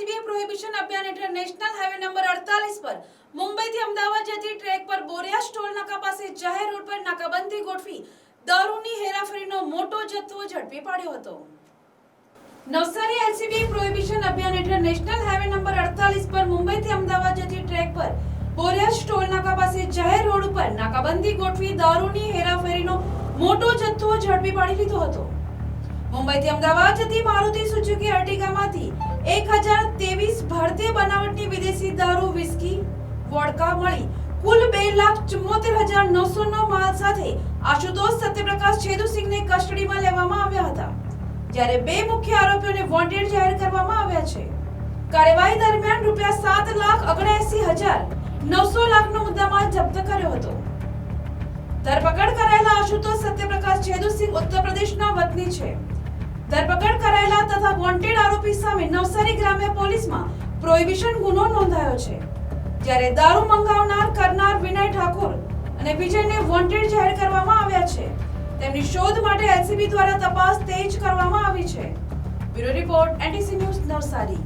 LCB prohibition અભિયાન હેઠળ national highway number 48 પર મુંબઈથી અમદાવાદ જતી ટ્રેક પર બોરિયા સ્ટોલ નાકા પાસે જાહેર રોડ પર નાકાબંધી ગોઠવી દારૂની હેરાફેરીનો મોટો જથ્થો ઝડપી પાડ્યો હતો. નવસારી એલસીબી પ્રોહિબિશન અભિયાન હેઠળ નેશનલ હાઈવે નંબર 48 પર મુંબઈથી અમદાવાદ જતી ટ્રેક પર બોરિયા સ્ટોલ નાકા પાસે જાહેર રોડ ઉપર નાકાબંધી ગોઠવી દારૂની હેરાફેરીનો મોટો જથ્થો ઝડપી પાડી લીધો હતો. મુંબઈથી અમદાવાદ જતી મારુતિ સુઝુકી અર્ટિગામાંથી એક હજાર ત્રેવીસ ભારતીય બનાવટની વિદેશી દારૂ વિસ્કી વોડકા મળી. કુલ બે લાખ ચુમ્મોતેર હજાર નવસો નો માલ સાથે આશુતોષ સત્યપ્રકાશ છેદુસિંહને કસ્ટડીમાં લેવામાં આવ્યા હતા, જ્યારે બે મુખ્ય આરોપીઓને વોન્ટેડ જાહેર કરવામાં આવ્યા છે. કાર્યવાહી દરમિયાન રૂપિયા સાત લાખ ઓગણએસી હજાર નવસો લાખનો મુદ્દામાલ જપ્ત કર્યો હતો. ધરપકડ કરાયેલા આશુતોષ સત્યપ્રકાશ છેદુસિંહ ઉત્તર પ્રદેશના વતની છે. ધરપકડ કરાયેલા તથા વોન્ટેડ સામે નવસારી ગ્રામ્ય પોલીસમાં પ્રોહિબિશન ગુનો નોંધાયો છે. જ્યારે દારૂ મંગાવનાર, કરનાર વિનય ઠાકોર અને વિજયને વોન્ટેડ જાહેર કરવામાં આવ્યા છે. તેમની શોધ માટે એલસીબી દ્વારા તપાસ તેજ કરવામાં આવી છે. Bureau report NTC news Navsari.